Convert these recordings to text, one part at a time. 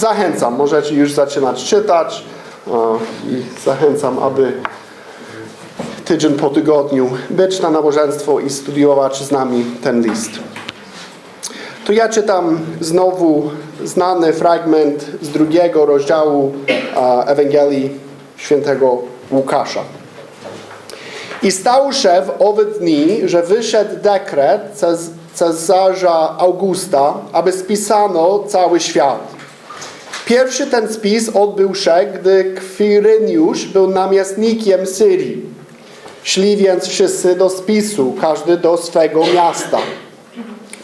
zachęcam, możecie już zaczynać czytać o, i zachęcam, aby tydzień po tygodniu być na nabożeństwo i studiować z nami ten list. To ja czytam znowu znany fragment z drugiego rozdziału a, Ewangelii świętego Łukasza. I stało się w owe dni, że wyszedł dekret Cezarza Augusta, aby spisano cały świat. Pierwszy ten spis odbył się, gdy Kwiryniusz był namiestnikiem Syrii. Szli więc wszyscy do spisu, każdy do swego miasta.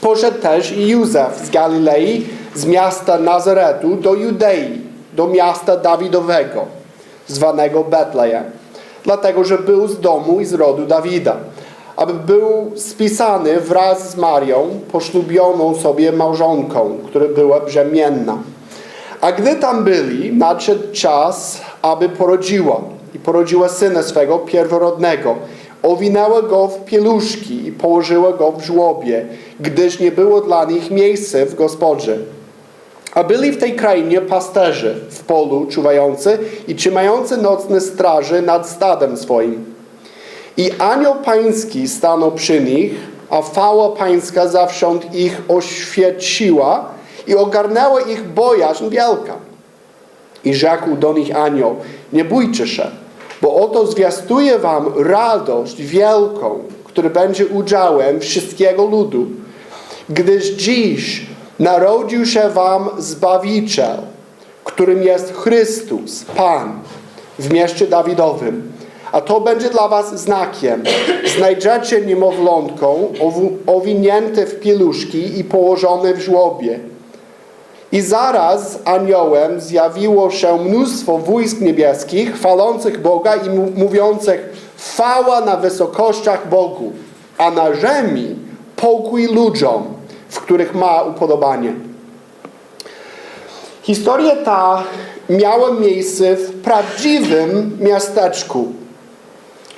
Poszedł też i Józef z Galilei, z miasta Nazaretu do Judei, do miasta Dawidowego, zwanego Betlejem, dlatego że był z domu i z rodu Dawida, aby był spisany wraz z Marią, poślubioną sobie małżonką, która była brzemienna. A gdy tam byli, nadszedł czas, aby porodziła i porodziła syna swego pierworodnego. Owinęła go w pieluszki i położyła go w żłobie, gdyż nie było dla nich miejsca w gospodzie. A byli w tej krainie pasterze w polu czuwający i trzymający nocne straże nad stadem swoim. I anioł pański stanął przy nich, a fała pańska zawsząd ich oświeciła i ogarnęła ich bojaźń wielka. I rzekł do nich anioł, nie bójcie się, bo oto zwiastuję wam radość wielką, która będzie udziałem wszystkiego ludu, gdyż dziś narodził się wam Zbawiciel, którym jest Chrystus, Pan, w mieście Dawidowym. A to będzie dla was znakiem. Znajdziecie niemowlątką owinięte w pieluszki i położone w żłobie. I zaraz aniołem zjawiło się mnóstwo wojsk niebieskich, chwalących Boga i mówiących chwała na wysokościach Bogu, a na ziemi pokój ludziom, w których ma upodobanie. Historia ta miała miejsce w prawdziwym miasteczku.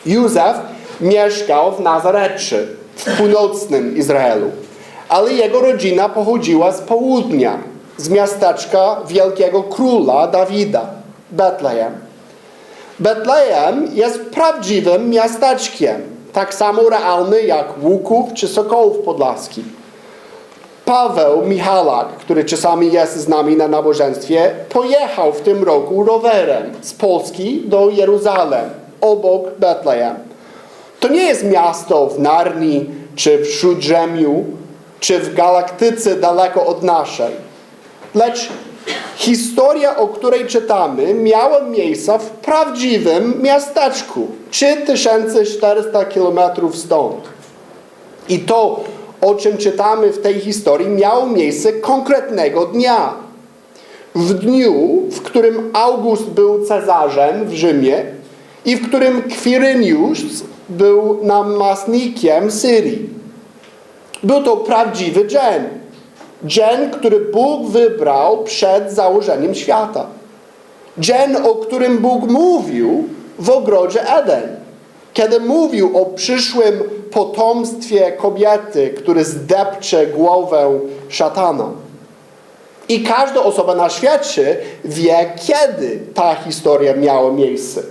Józef mieszkał w Nazarecie, w północnym Izraelu, ale jego rodzina pochodziła z południa, z miasteczka wielkiego króla Dawida, Betlejem. Betlejem jest prawdziwym miasteczkiem, tak samo realny jak Łuków czy Sokołów Podlaski. Paweł Michalak, który czasami jest z nami na nabożeństwie, pojechał w tym roku rowerem z Polski do Jeruzalem, obok Betlejem. To nie jest miasto w Narni, czy w Śródziemiu, czy w galaktyce daleko od naszej. Lecz historia, o której czytamy, miała miejsce w prawdziwym miasteczku, 3400 kilometrów stąd. I to, o czym czytamy w tej historii, miało miejsce konkretnego dnia. W dniu, w którym August był cesarzem w Rzymie i w którym Kwiryniusz był namastnikiem Syrii. Był to prawdziwy dzień. Dzień, który Bóg wybrał przed założeniem świata. Dzień, o którym Bóg mówił w ogrodzie Eden. Kiedy mówił o przyszłym potomstwie kobiety, który zdepcze głowę szatana. I każda osoba na świecie wie, kiedy ta historia miała miejsce.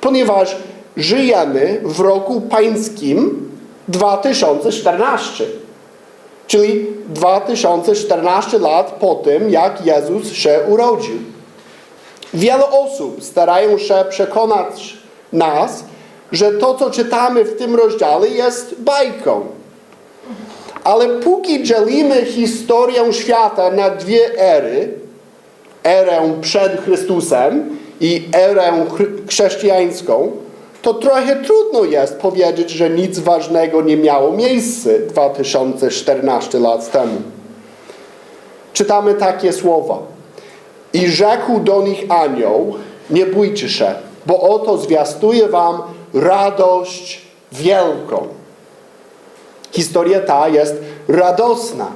Ponieważ żyjemy w roku pańskim 2014. Czyli 2014 lat po tym, jak Jezus się urodził. Wiele osób starają się przekonać nas, że to, co czytamy w tym rozdziale, jest bajką. Ale póki dzielimy historię świata na dwie ery, erę przed Chrystusem i erę chrześcijańską, to trochę trudno jest powiedzieć, że nic ważnego nie miało miejsca 2014 lat temu. Czytamy takie słowa. I rzekł do nich anioł, nie bójcie się, bo oto zwiastuję wam radość wielką. Historia ta jest radosna.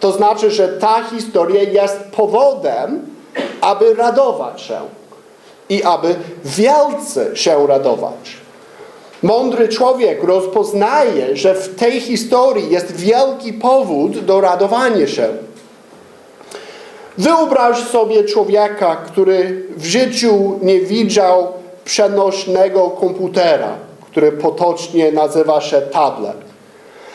To znaczy, że ta historia jest powodem, aby radować się i aby wielce się radować. Mądry człowiek rozpoznaje, że w tej historii jest wielki powód do radowania się. Wyobraź sobie człowieka, który w życiu nie widział przenośnego komputera, który potocznie nazywa się tablet.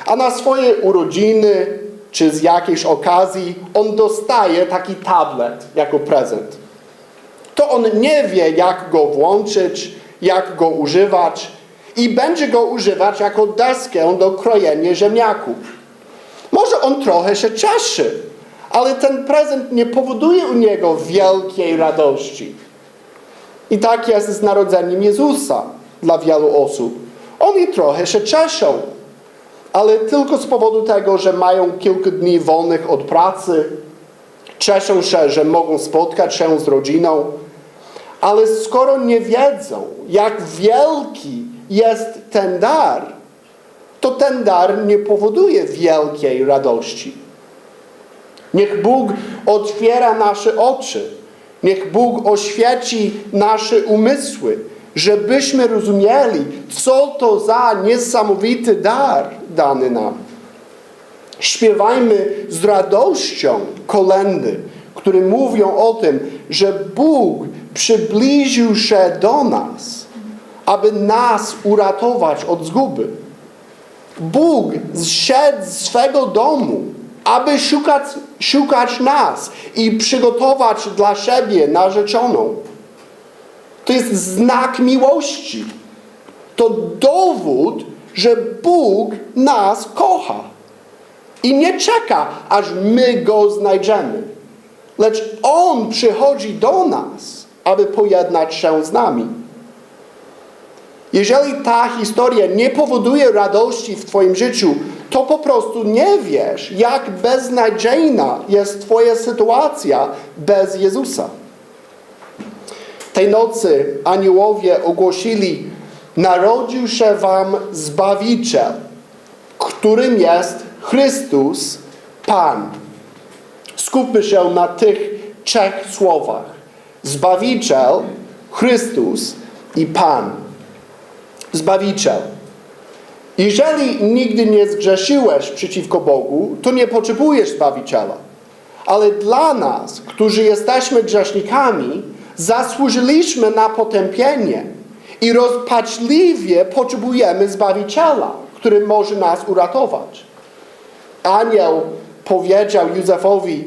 A na swoje urodziny czy z jakiejś okazji on dostaje taki tablet jako prezent. To on nie wie, jak go włączyć, jak go używać i będzie go używać jako deskę do krojenia ziemniaków. Może on trochę się cieszy, ale ten prezent nie powoduje u niego wielkiej radości. I tak jest z narodzeniem Jezusa dla wielu osób. Oni trochę się cieszą, ale tylko z powodu tego, że mają kilka dni wolnych od pracy, cieszą się, że mogą spotkać się z rodziną, ale skoro nie wiedzą, jak wielki jest ten dar, to ten dar nie powoduje wielkiej radości. Niech Bóg otwiera nasze oczy, niech Bóg oświeci nasze umysły, żebyśmy rozumieli, co to za niesamowity dar dany nam. Śpiewajmy z radością kolendy, które mówią o tym, że Bóg przybliżył się do nas, aby nas uratować od zguby. Bóg zszedł z swego domu, aby szukać, szukać nas i przygotować dla siebie narzeczoną. To jest znak miłości. To dowód, że Bóg nas kocha. I nie czeka, aż my go znajdziemy. Lecz On przychodzi do nas, aby pojednać się z nami. Jeżeli ta historia nie powoduje radości w Twoim życiu, to po prostu nie wiesz, jak beznadziejna jest Twoja sytuacja bez Jezusa. Tej nocy aniołowie ogłosili: Narodził się Wam Zbawiciel, którym jest Chrystus Pan. Skupmy się na tych trzech słowach: Zbawiciel, Chrystus i Pan. Zbawiciel. Jeżeli nigdy nie zgrzeszyłeś przeciwko Bogu, to nie potrzebujesz Zbawiciela. Ale dla nas, którzy jesteśmy grzesznikami, zasłużyliśmy na potępienie i rozpaczliwie potrzebujemy Zbawiciela, który może nas uratować. Anioł powiedział Józefowi,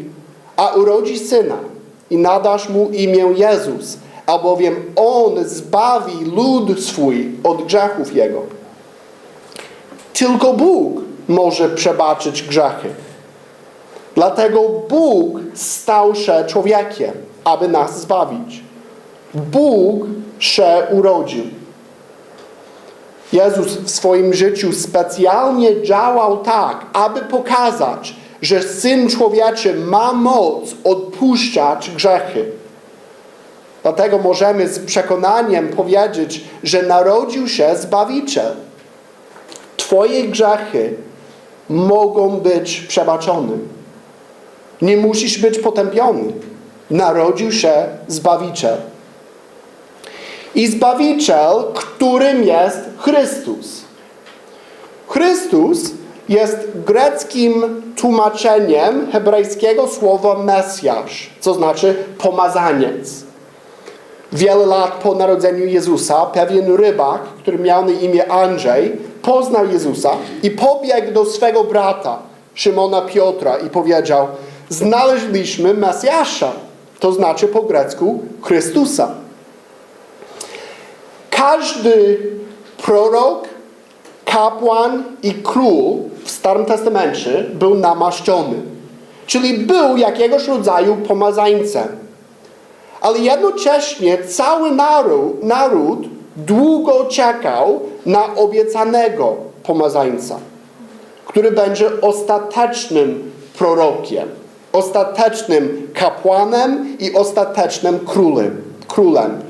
a urodzi syna i nadasz mu imię Jezus, albowiem on zbawi lud swój od grzechów jego. Tylko Bóg może przebaczyć grzechy. Dlatego Bóg stał się człowiekiem, aby nas zbawić. Bóg się urodził. Jezus w swoim życiu specjalnie działał tak, aby pokazać, że Syn Człowieczy ma moc odpuszczać grzechy. Dlatego możemy z przekonaniem powiedzieć, że narodził się Zbawiciel. Twoje grzechy mogą być przebaczone. Nie musisz być potępiony. Narodził się Zbawiciel. I Zbawiciel, którym jest Chrystus. Chrystus jest greckim tłumaczeniem hebrajskiego słowa Mesjasz, co znaczy pomazaniec. Wiele lat po narodzeniu Jezusa pewien rybak, który miał na imię Andrzej, poznał Jezusa i pobiegł do swego brata, Szymona Piotra i powiedział znaleźliśmy Mesjasza, to znaczy po grecku Chrystusa. Każdy prorok, kapłan i król Starym Testamencie był namaszczony, czyli był jakiegoś rodzaju pomazańcem. Ale jednocześnie cały naród, naród długo czekał na obiecanego pomazańca, który będzie ostatecznym prorokiem, ostatecznym kapłanem i ostatecznym królem. królem.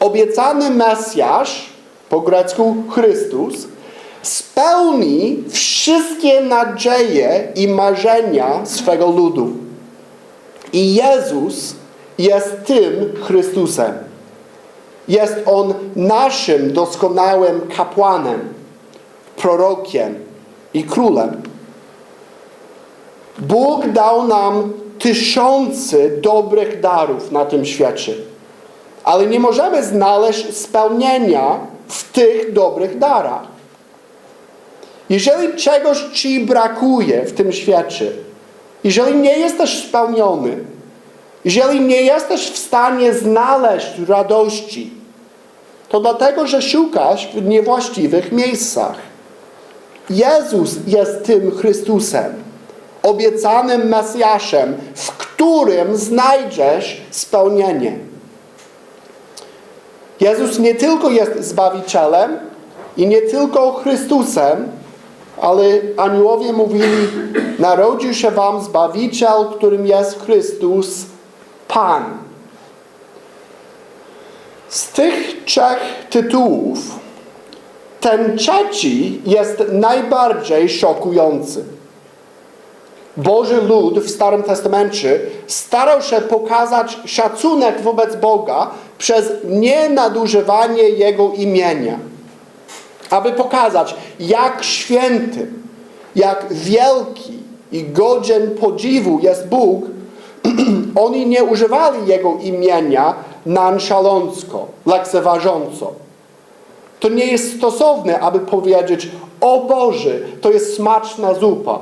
Obiecany Mesjasz, po grecku Chrystus, spełni wszystkie nadzieje i marzenia swego ludu. I Jezus jest tym Chrystusem. Jest On naszym doskonałym kapłanem, prorokiem i królem. Bóg dał nam tysiące dobrych darów na tym świecie. Ale nie możemy znaleźć spełnienia w tych dobrych darach. Jeżeli czegoś ci brakuje w tym świecie, jeżeli nie jesteś spełniony, jeżeli nie jesteś w stanie znaleźć radości, to dlatego, że szukasz w niewłaściwych miejscach. Jezus jest tym Chrystusem, obiecanym Mesjaszem, w którym znajdziesz spełnienie. Jezus nie tylko jest Zbawicielem i nie tylko Chrystusem, ale aniołowie mówili, narodził się wam Zbawiciel, którym jest Chrystus, Pan. Z tych trzech tytułów ten trzeci jest najbardziej szokujący. Boży lud w Starym Testamencie starał się pokazać szacunek wobec Boga przez nienadużywanie Jego imienia. Aby pokazać, jak święty, jak wielki i godzien podziwu jest Bóg, oni nie używali Jego imienia nonszalancko, lekceważąco. To nie jest stosowne, aby powiedzieć, o Boże, to jest smaczna zupa.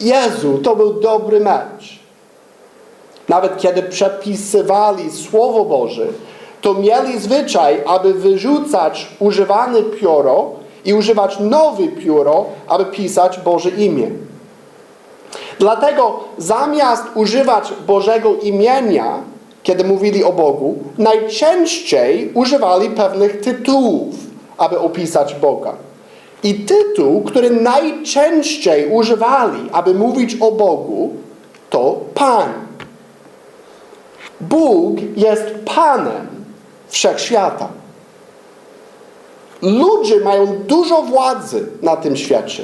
Jezu, to był dobry mecz. Nawet kiedy przepisywali Słowo Boże, to mieli zwyczaj, aby wyrzucać używane pióro i używać nowe pióro, aby pisać Boże imię. Dlatego zamiast używać Bożego imienia, kiedy mówili o Bogu, najczęściej używali pewnych tytułów, aby opisać Boga. I tytuł, który najczęściej używali, aby mówić o Bogu, to Pan. Bóg jest Panem wszechświata. Ludzie mają dużo władzy na tym świecie.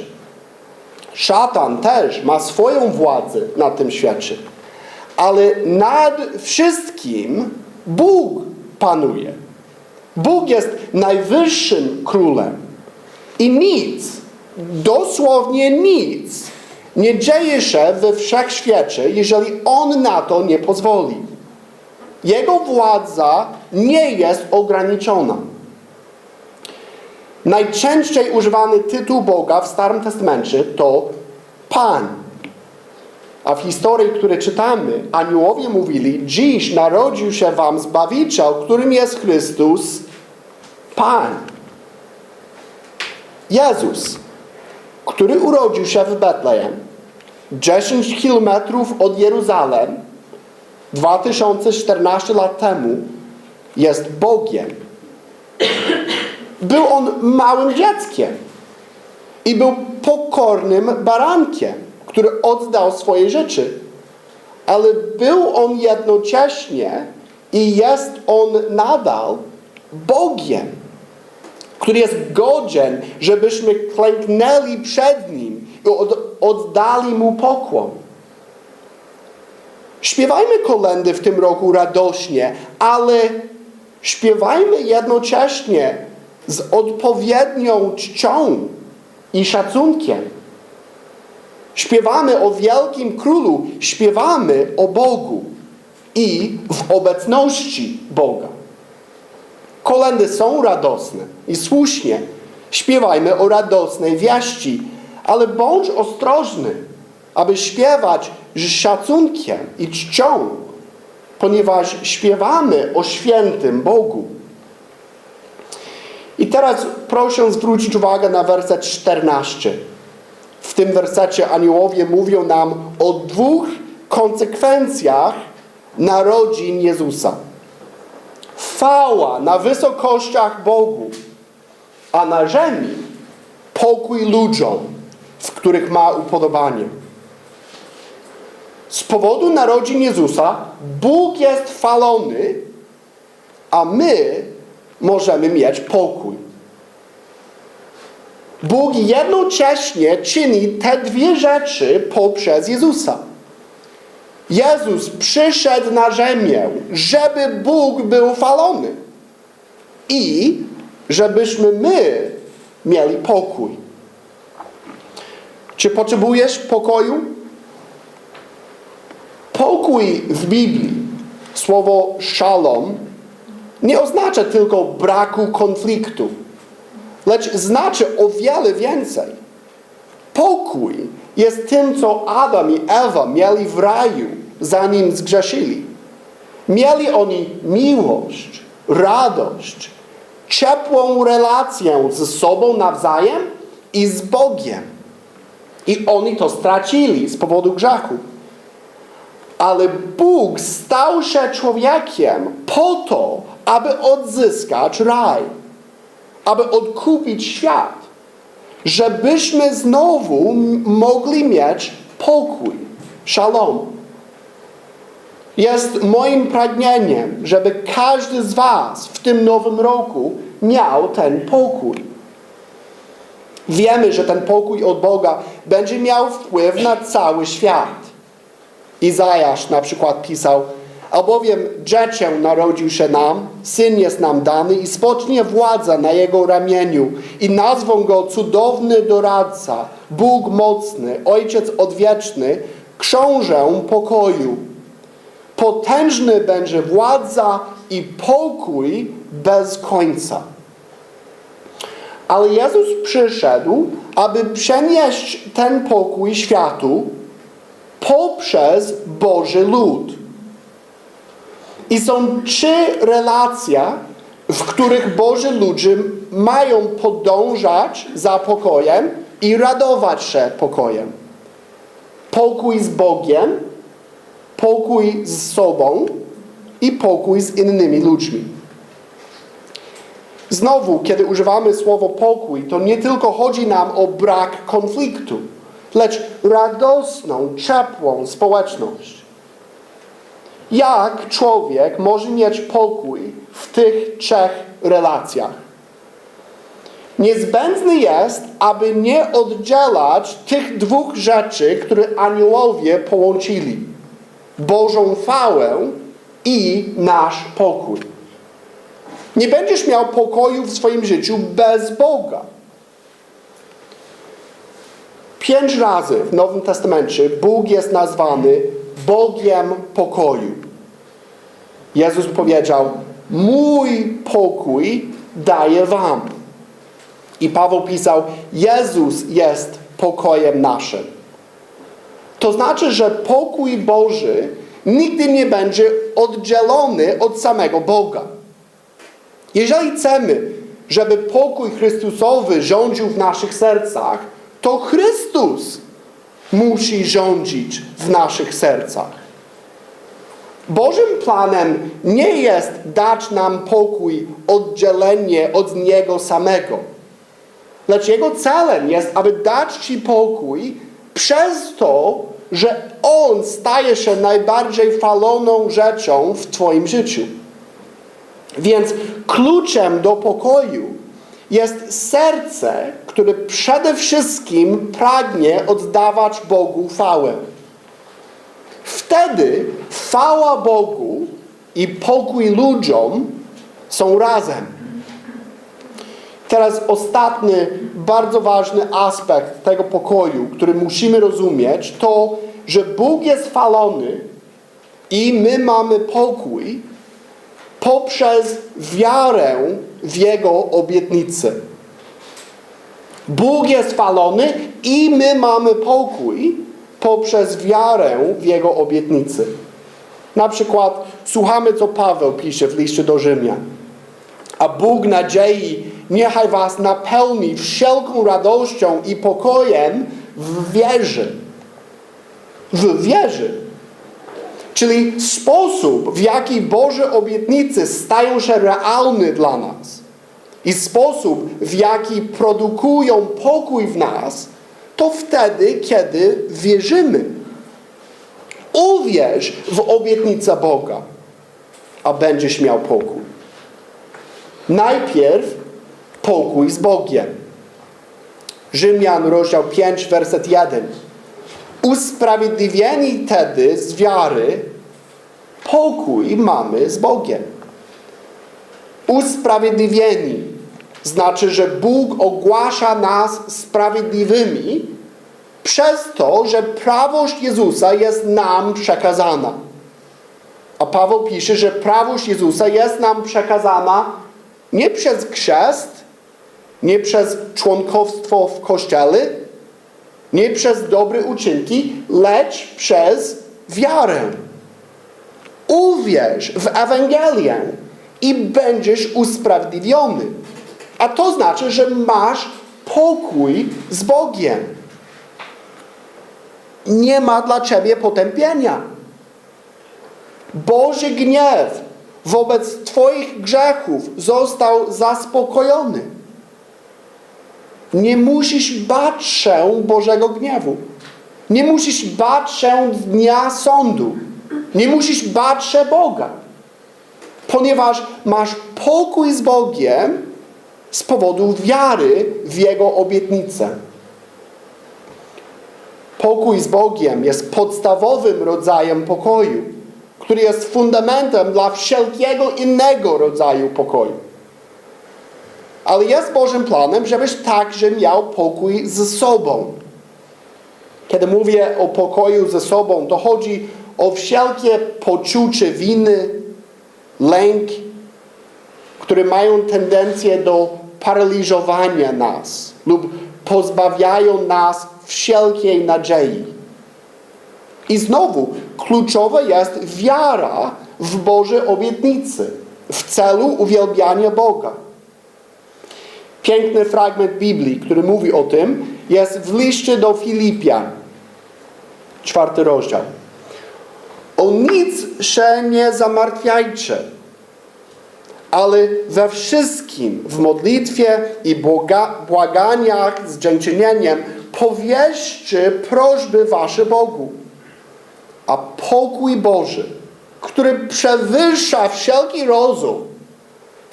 Szatan też ma swoją władzę na tym świecie. Ale nad wszystkim Bóg panuje. Bóg jest najwyższym królem. I nic, dosłownie nic, nie dzieje się we wszechświecie, jeżeli On na to nie pozwoli. Jego władza nie jest ograniczona. Najczęściej używany tytuł Boga w Starym Testamencie to Pan. A w historii, które czytamy, aniołowie mówili, dziś narodził się wam Zbawiciel, którym jest Chrystus, Pan. Jezus, który urodził się w Betlejem, 10 kilometrów od Jeruzalem, 2014 lat temu, jest Bogiem. Był on małym dzieckiem i był pokornym barankiem, który oddał swoje życie. Ale był on jednocześnie i jest on nadal Bogiem, który jest godzien, żebyśmy klęknęli przed Nim i od, oddali Mu pokłon. Śpiewajmy kolendy w tym roku radośnie, ale śpiewajmy jednocześnie z odpowiednią czcią i szacunkiem. Śpiewamy o wielkim królu, śpiewamy o Bogu i w obecności Boga. Kolendy są radosne i słusznie. Śpiewajmy o radosnej wieści, ale bądź ostrożny, aby śpiewać z szacunkiem i czcią, ponieważ śpiewamy o świętym Bogu. I teraz proszę zwrócić uwagę na werset 14. W tym wersecie aniołowie mówią nam o dwóch konsekwencjach narodzin Jezusa. Chwała na wysokościach Bogu, a na ziemi pokój ludziom, w których ma upodobanie. Z powodu narodzin Jezusa Bóg jest chwalony, a my możemy mieć pokój. Bóg jednocześnie czyni te dwie rzeczy poprzez Jezusa. Jezus przyszedł na ziemię, żeby Bóg był chwalony i żebyśmy my mieli pokój. Czy potrzebujesz pokoju? Pokój w Biblii, słowo shalom, nie oznacza tylko braku konfliktu, lecz znaczy o wiele więcej. Pokój jest tym, co Adam i Ewa mieli w raju, zanim zgrzeszyli. Mieli oni miłość, radość, ciepłą relację ze sobą nawzajem i z Bogiem. I oni to stracili z powodu grzechu. Ale Bóg stał się człowiekiem po to, aby odzyskać raj, aby odkupić świat, żebyśmy znowu mogli mieć pokój, shalom. Jest moim pragnieniem, żeby każdy z Was w tym nowym roku miał ten pokój. Wiemy, że ten pokój od Boga będzie miał wpływ na cały świat. Izajasz na przykład pisał, albowiem dziecię narodził się nam, syn jest nam dany i spocznie władza na jego ramieniu i nazwą go cudowny doradca, Bóg mocny, Ojciec odwieczny, książę pokoju. Potężny będzie władza i pokój bez końca. Ale Jezus przyszedł, aby przenieść ten pokój światu poprzez Boży lud. I są trzy relacje, w których Boży ludzie mają podążać za pokojem i radować się pokojem. Pokój z Bogiem, pokój z sobą i pokój z innymi ludźmi. Znowu, kiedy używamy słowa pokój, to nie tylko chodzi nam o brak konfliktu, lecz radosną, ciepłą społeczność. Jak człowiek może mieć pokój w tych trzech relacjach? Niezbędne jest, aby nie oddzielać tych dwóch rzeczy, które aniołowie połączyli. Bożą chwałę i nasz pokój. Nie będziesz miał pokoju w swoim życiu bez Boga. Pięć razy w Nowym Testamencie Bóg jest nazwany Bogiem pokoju. Jezus powiedział: Mój pokój daję Wam. I Paweł pisał: Jezus jest pokojem naszym. To znaczy, że pokój Boży nigdy nie będzie oddzielony od samego Boga. Jeżeli chcemy, żeby pokój Chrystusowy rządził w naszych sercach, to Chrystus musi rządzić w naszych sercach. Bożym planem nie jest dać nam pokój oddzielenie od Niego samego, lecz Jego celem jest, aby dać Ci pokój przez to, że On staje się najbardziej faloną rzeczą w Twoim życiu. Więc kluczem do pokoju jest serce, które przede wszystkim pragnie oddawać Bogu chwałę. Wtedy chwała Bogu i pokój ludziom są razem. Teraz ostatni, bardzo ważny aspekt tego pokoju, który musimy rozumieć, to, że Bóg jest chwalony i my mamy pokój poprzez wiarę w Jego obietnicę. Bóg jest chwalony i my mamy pokój poprzez wiarę w Jego obietnicę. Na przykład słuchamy, co Paweł pisze w liście do Rzymian. A Bóg nadziei niechaj was napełni wszelką radością i pokojem w wierze. W wierze. Czyli sposób, w jaki Boże obietnice stają się realne dla nas i sposób, w jaki produkują pokój w nas, to wtedy, kiedy wierzymy. Uwierz w obietnicę Boga, a będziesz miał pokój. Najpierw pokój z Bogiem. Rzymian, rozdział 5, werset 1. Usprawiedliwieni tedy z wiary pokój mamy z Bogiem. Usprawiedliwieni znaczy, że Bóg ogłasza nas sprawiedliwymi przez to, że prawość Jezusa jest nam przekazana. A Paweł pisze, że prawość Jezusa jest nam przekazana nie przez chrzest, nie przez członkostwo w kościele, nie przez dobre uczynki, lecz przez wiarę. Uwierz w Ewangelię i będziesz usprawiedliwiony. A to znaczy, że masz pokój z Bogiem. Nie ma dla ciebie potępienia. Boży gniew wobec Twoich grzechów został zaspokojony. Nie musisz bać się Bożego gniewu. Nie musisz bać się dnia sądu. Nie musisz bać się Boga. Ponieważ masz pokój z Bogiem z powodu wiary w Jego obietnicę. Pokój z Bogiem jest podstawowym rodzajem pokoju, który jest fundamentem dla wszelkiego innego rodzaju pokoju. Ale jest Bożym planem, żebyś także miał pokój ze sobą. Kiedy mówię o pokoju ze sobą, to chodzi o wszelkie poczucie winy, lęk, które mają tendencję do paraliżowania nas lub pozbawiają nas wszelkiej nadziei. I znowu, kluczowa jest wiara w Boże obietnice w celu uwielbiania Boga. Piękny fragment Biblii, który mówi o tym, jest w liście do Filipian, czwarty rozdział. O nic się nie zamartwiajcie, ale we wszystkim w modlitwie i błaga, błaganiach z dziękczynieniem powierzcie prośby wasze Bogu. A pokój Boży, który przewyższa wszelki rozum,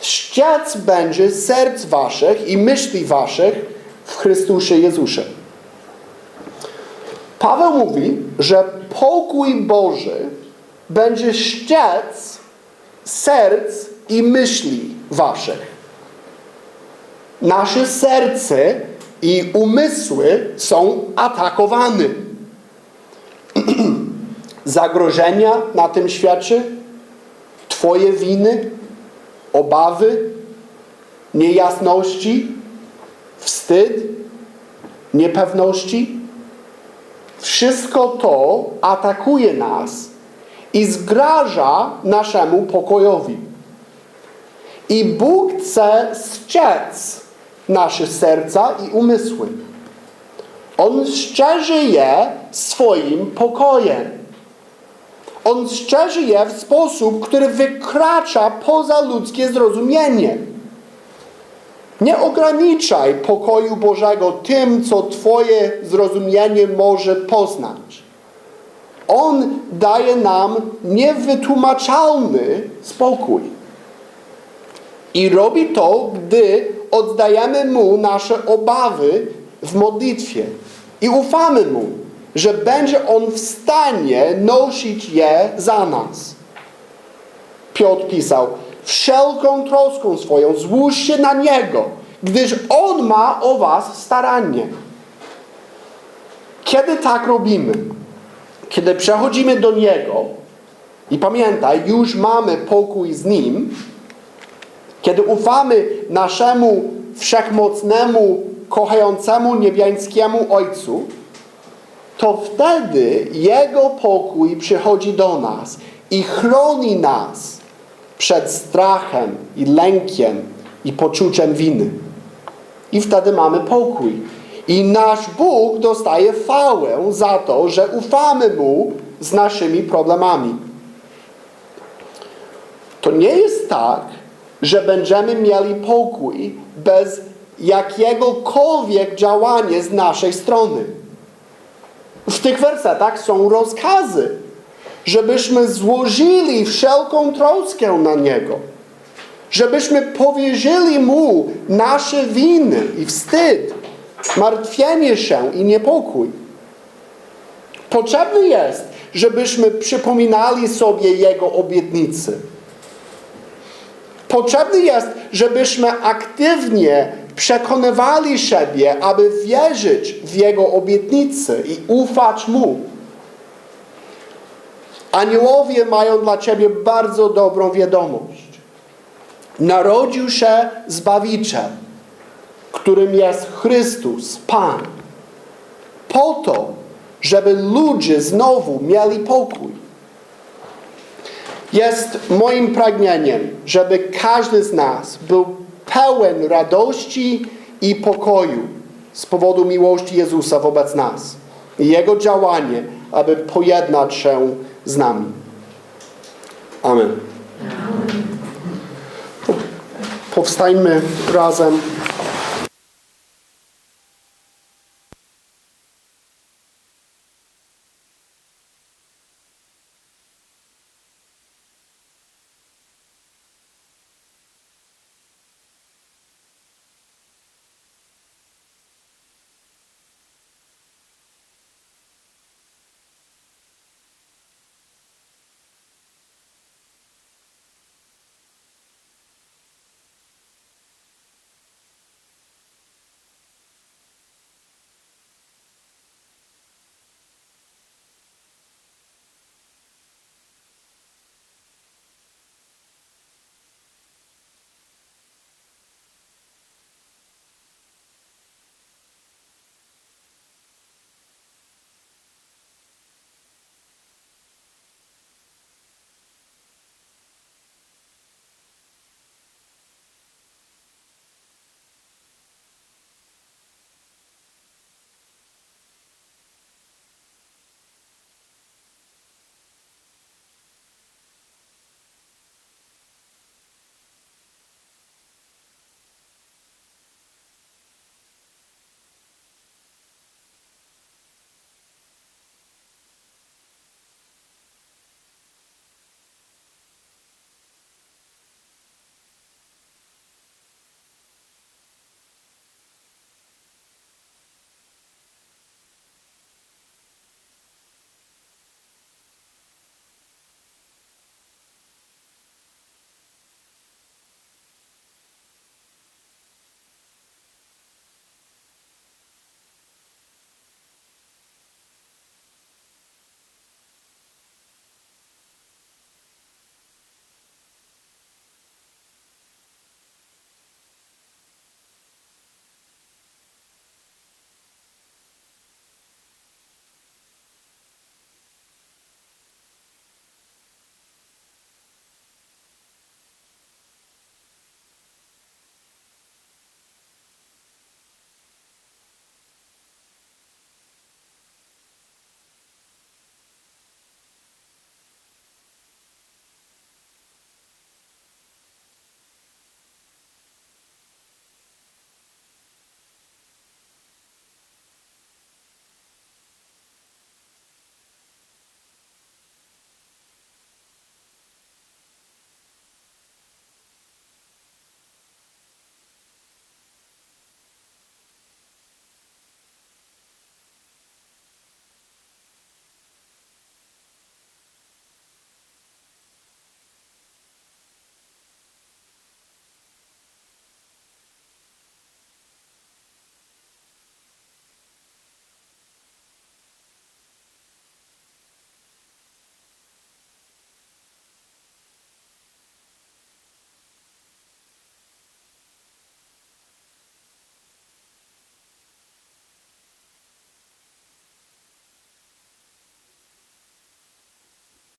ściec będzie serc waszych i myśli waszych w Chrystusie Jezusie. Paweł mówi, że pokój Boży będzie ściec serc i myśli waszych. Nasze serce i umysły są atakowane. Zagrożenia na tym świecie, Twoje winy, obawy, niejasności, wstyd, niepewności. Wszystko to atakuje nas i zgraża naszemu pokojowi. I Bóg chce strzec nasze serca i umysły. On szczerzy je swoim pokojem. On szczerzy je w sposób, który wykracza poza ludzkie zrozumienie. Nie ograniczaj pokoju Bożego tym, co Twoje zrozumienie może poznać. On daje nam niewytłumaczalny spokój. I robi to, gdy oddajemy Mu nasze obawy w modlitwie i ufamy Mu, że będzie On w stanie nosić je za nas. Piotr pisał, wszelką troską swoją złóżcie na Niego, gdyż On ma o was staranie. Kiedy tak robimy, kiedy przechodzimy do Niego i pamiętaj, już mamy pokój z Nim, kiedy ufamy naszemu wszechmocnemu, kochającemu niebiańskiemu Ojcu, to wtedy Jego pokój przychodzi do nas i chroni nas przed strachem i lękiem i poczuciem winy. I wtedy mamy pokój. I nasz Bóg dostaje chwałę za to, że ufamy Mu z naszymi problemami. To nie jest tak, że będziemy mieli pokój bez jakiegokolwiek działania z naszej strony. W tych wersetach są rozkazy, żebyśmy złożyli wszelką troskę na Niego. Żebyśmy powierzyli Mu nasze winy i wstyd, martwienie się i niepokój. Potrzebne jest, żebyśmy przypominali sobie Jego obietnice. Potrzebne jest, żebyśmy aktywnie przekonywali siebie, aby wierzyć w Jego obietnice i ufać Mu. Aniołowie mają dla ciebie bardzo dobrą wiadomość. Narodził się Zbawiciel, którym jest Chrystus, Pan. Po to, żeby ludzie znowu mieli pokój. Jest moim pragnieniem, żeby każdy z nas był pełen radości i pokoju z powodu miłości Jezusa wobec nas i Jego działanie, aby pojednać się z nami. Amen. Powstańmy razem.